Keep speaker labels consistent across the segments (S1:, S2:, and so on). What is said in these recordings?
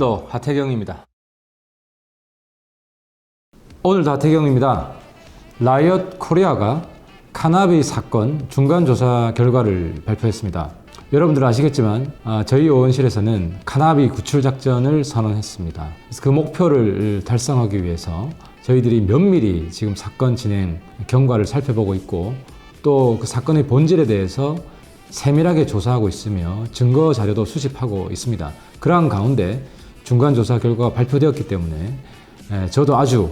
S1: 오늘도 하태경입니다. 오늘도 하태경입니다. 라이엇 코리아가 카나비 사건 중간 조사 결과를 발표했습니다. 여러분들 아시겠지만 아, 저희 의원실에서는 카나비 구출 작전을 선언했습니다. 그래서 그 목표를 달성하기 위해서 저희들이 면밀히 지금 사건 진행 경과를 살펴보고 있고 또 그 사건의 본질에 대해서 세밀하게 조사하고 있으며 증거 자료도 수집하고 있습니다. 그러한 가운데 중간 조사 결과가 발표되었기 때문에 에, 저도 아주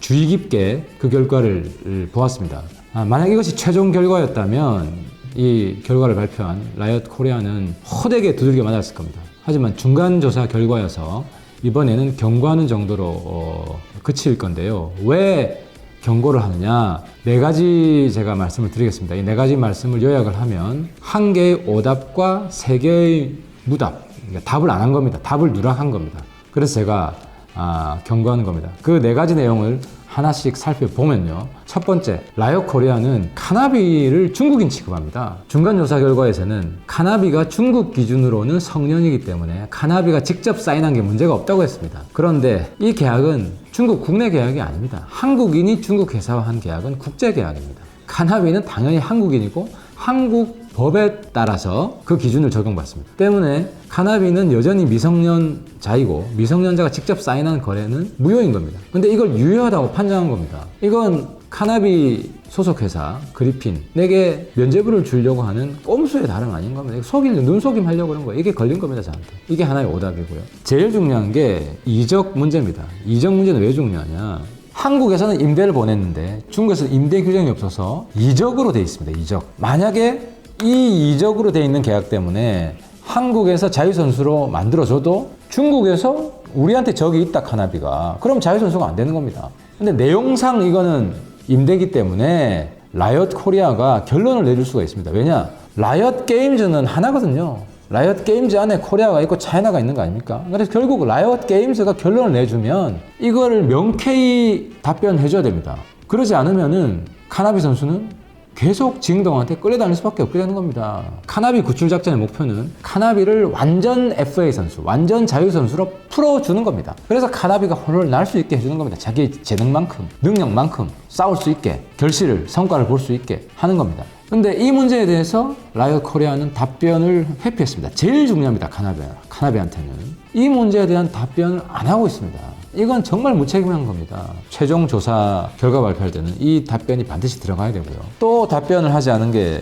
S1: 주의 깊게 그 결과를 보았습니다. 아, 만약 이것이 최종 결과였다면 이 결과를 발표한 라이엇 코리아는 호되게 두들겨 맞았을 겁니다. 하지만 중간 조사 결과여서 이번에는 경고하는 정도로 어, 그칠 건데요. 왜 경고를 하느냐? 네 가지 제가 말씀을 드리겠습니다. 이 네 가지 말씀을 요약을 하면 한 개의 오답과 세 개의 무답. 그러니까 답을 안 한 겁니다. 답을 누락한 겁니다. 그래서 제가 아, 경고하는 겁니다. 그 네 가지 내용을 하나씩 살펴보면요. 첫 번째, 라이어 코리아는 카나비를 중국인 취급합니다. 중간조사 결과에서는 카나비가 중국 기준으로는 성년이기 때문에 카나비가 직접 사인한 게 문제가 없다고 했습니다. 그런데 이 계약은 중국 국내 계약이 아닙니다. 한국인이 중국 회사와 한 계약은 국제 계약입니다. 카나비는 당연히 한국인이고 한국 법에 따라서 그 기준을 적용받습니다. 때문에 카나비는 여전히 미성년자이고 미성년자가 직접 사인한 거래는 무효인 겁니다. 근데 이걸 유효하다고 판정한 겁니다. 이건 카나비 소속 회사 그리핀 내게 면죄부를 주려고 하는 꼼수의 다름 아닌 겁니다. 속일 눈속임 하려고 그런 거예요. 이게 걸린 겁니다, 저한테. 이게 하나의 오답이고요. 제일 중요한 게 이적 문제입니다. 이적 문제는 왜 중요하냐? 한국에서는 임대를 보냈는데 중국에서 임대 규정이 없어서 이적으로 돼 있습니다. 이적. 만약에 이 이적으로 돼 있는 계약 때문에 한국에서 자유선수로 만들어줘도 중국에서 우리한테 적이 있다 카나비가 그럼 자유선수가 안 되는 겁니다. 근데 내용상 이거는 임대기 때문에 라이엇 코리아가 결론을 내줄 수가 있습니다. 왜냐? 라이엇 게임즈는 하나거든요. 라이엇 게임즈 안에 코리아가 있고 차이나가 있는 거 아닙니까? 그래서 결국 라이엇 게임즈가 결론을 내주면 이거를 명쾌히 답변해 줘야 됩니다. 그러지 않으면은 카나비 선수는 계속 징동한테 끌려다닐 수밖에 없게 되는 겁니다. 카나비 구출 작전의 목표는 카나비를 완전 FA 선수, 완전 자유 선수로 풀어주는 겁니다. 그래서 카나비가 혼을 날 수 있게 해주는 겁니다. 자기 재능만큼, 능력만큼 싸울 수 있게, 결실을, 성과를 볼 수 있게 하는 겁니다. 근데 이 문제에 대해서 라이엇 코리아는 답변을 회피했습니다. 제일 중요합니다. 카나비, 카나비한테는. 이 문제에 대한 답변을 안 하고 있습니다. 이건 정말 무책임한 겁니다. 최종 조사 결과 발표할 때는 이 답변이 반드시 들어가야 되고요. 또 답변을 하지 않은 게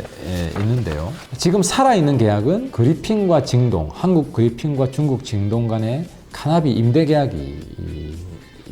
S1: 있는데요. 지금 살아있는 계약은 그리핀과 징동, 한국 그리핀과 중국 징동 간의 카나비 임대 계약이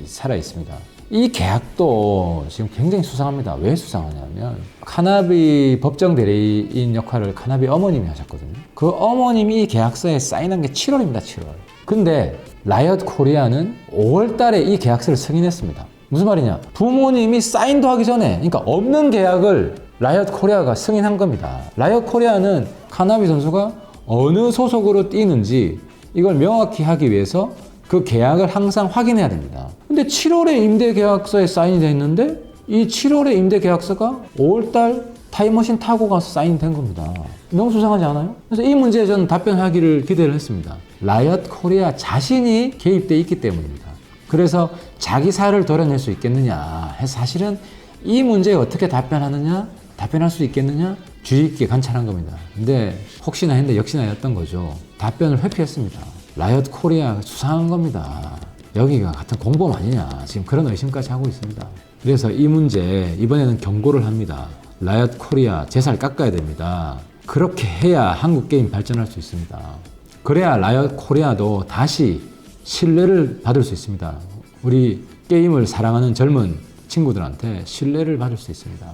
S1: 살아 있습니다. 이 계약도 지금 굉장히 수상합니다. 왜 수상하냐면 카나비 법정 대리인 역할을 카나비 어머님이 하셨거든요. 그 어머님이 계약서에 사인한 게 7월입니다. 7월. 근데 라이엇 코리아는 5월 달에 이 계약서를 승인했습니다. 무슨 말이냐? 부모님이 사인도 하기 전에, 그러니까 없는 계약을 라이엇 코리아가 승인한 겁니다. 라이엇 코리아는 카나비 선수가 어느 소속으로 뛰는지 이걸 명확히 하기 위해서 그 계약을 항상 확인해야 됩니다. 근데 7월에 임대 계약서에 사인이 돼 있는데 이 7월에 임대 계약서가 5월 달 타임머신 타고 가서 사인된 겁니다. 너무 수상하지 않아요? 그래서 이 문제에 저는 답변하기를 기대를 했습니다. 라이엇 코리아 자신이 개입돼 있기 때문입니다. 그래서 자기 사를 도려낼 수 있겠느냐 해서 사실은 이 문제에 어떻게 답변하느냐 답변할 수 있겠느냐 주의 깊게 관찰한 겁니다. 근데 혹시나 했는데 역시나였던 거죠. 답변을 회피했습니다. 라이엇 코리아 수상한 겁니다. 여기가 같은 공범 아니냐 지금 그런 의심까지 하고 있습니다. 그래서 이 문제 이번에는 경고를 합니다. 라이엇 코리아 제살 깎아야 됩니다. 그렇게 해야 한국 게임 발전할 수 있습니다. 그래야 라이엇 코리아도 다시 신뢰를 받을 수 있습니다. 우리 게임을 사랑하는 젊은 친구들한테 신뢰를 받을 수 있습니다.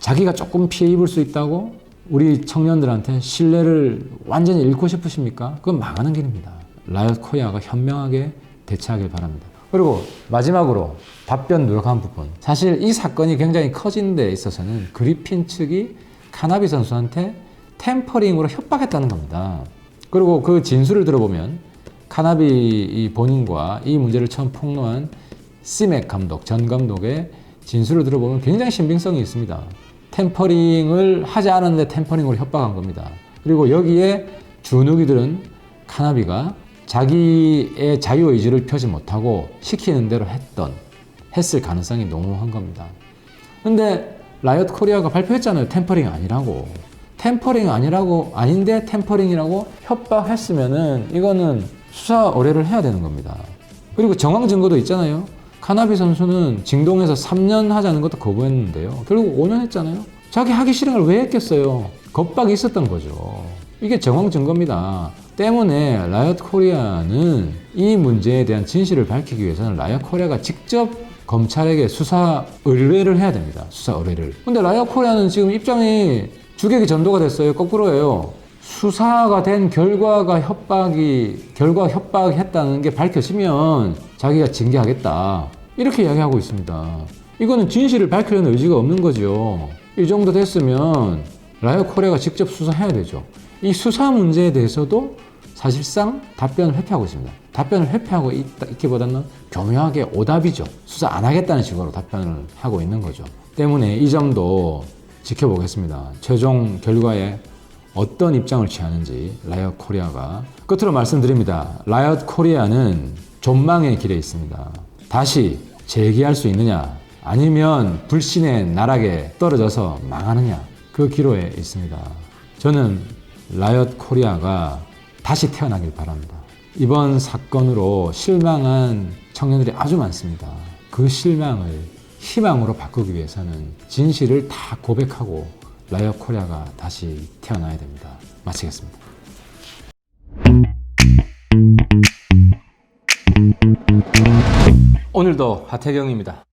S1: 자기가 조금 피해 입을 수 있다고 우리 청년들한테 신뢰를 완전히 잃고 싶으십니까? 그건 망하는 길입니다. 라이엇 코리아가 현명하게 대처하길 바랍니다. 그리고 마지막으로 답변 노력한 부분. 사실 이 사건이 굉장히 커진 데 있어서는 그리핀 측이 카나비 선수한테 템퍼링으로 협박했다는 겁니다. 그리고 그 진술을 들어보면 카나비 본인과 이 문제를 처음 폭로한 시맥 감독, 전 감독의 진술을 들어보면 굉장히 신빙성이 있습니다. 템퍼링을 하지 않았는데 템퍼링으로 협박한 겁니다. 그리고 여기에 주눅이들은 카나비가 자기의 자유 의지를 펴지 못하고 시키는 대로 했던 했을 가능성이 농후한 겁니다. 근데 라이엇 코리아가 발표했잖아요. 템퍼링 아니라고. 템퍼링 아니라고 아닌데 템퍼링이라고 협박했으면은 이거는 수사 의뢰를 해야 되는 겁니다. 그리고 정황 증거도 있잖아요. 카나비 선수는 징동에서 3년 하자는 것도 거부했는데요. 결국 5년 했잖아요. 자기 하기 싫은 걸 왜 했겠어요? 겁박이 있었던 거죠. 이게 정황 증거입니다. 때문에 라이엇 코리아는 이 문제에 대한 진실을 밝히기 위해서는 라이엇 코리아가 직접 검찰에게 수사 의뢰를 해야 됩니다. 수사 의뢰를. 근데 라이엇 코리아는 지금 입장이 주객이 전도가 됐어요. 거꾸로예요. 수사가 된 결과가 협박이 결과 협박했다는 게 밝혀지면 자기가 징계하겠다 이렇게 이야기하고 있습니다. 이거는 진실을 밝히려는 의지가 없는 거죠. 이 정도 됐으면 라이어 코리아가 직접 수사해야 되죠. 이 수사 문제에 대해서도 사실상 답변을 회피하고 있습니다. 답변을 회피하고 있다, 있기보다는 교묘하게 오답이죠. 수사 안 하겠다는 식으로 답변을 하고 있는 거죠. 때문에 이 점도 지켜보겠습니다. 최종 결과에 어떤 입장을 취하는지 라이엇 코리아가 끝으로 말씀드립니다. 라이엇 코리아는 존망의 길에 있습니다. 다시 재기할 수 있느냐 아니면 불신의 나락에 떨어져서 망하느냐 그 기로에 있습니다. 저는 라이엇 코리아가 다시 태어나길 바랍니다. 이번 사건으로 실망한 청년들이 아주 많습니다. 그 실망을 희망으로 바꾸기 위해서는 진실을 다 고백하고 라이어 코리아가 다시 태어나야 됩니다. 마치겠습니다. 오늘도 하태경입니다.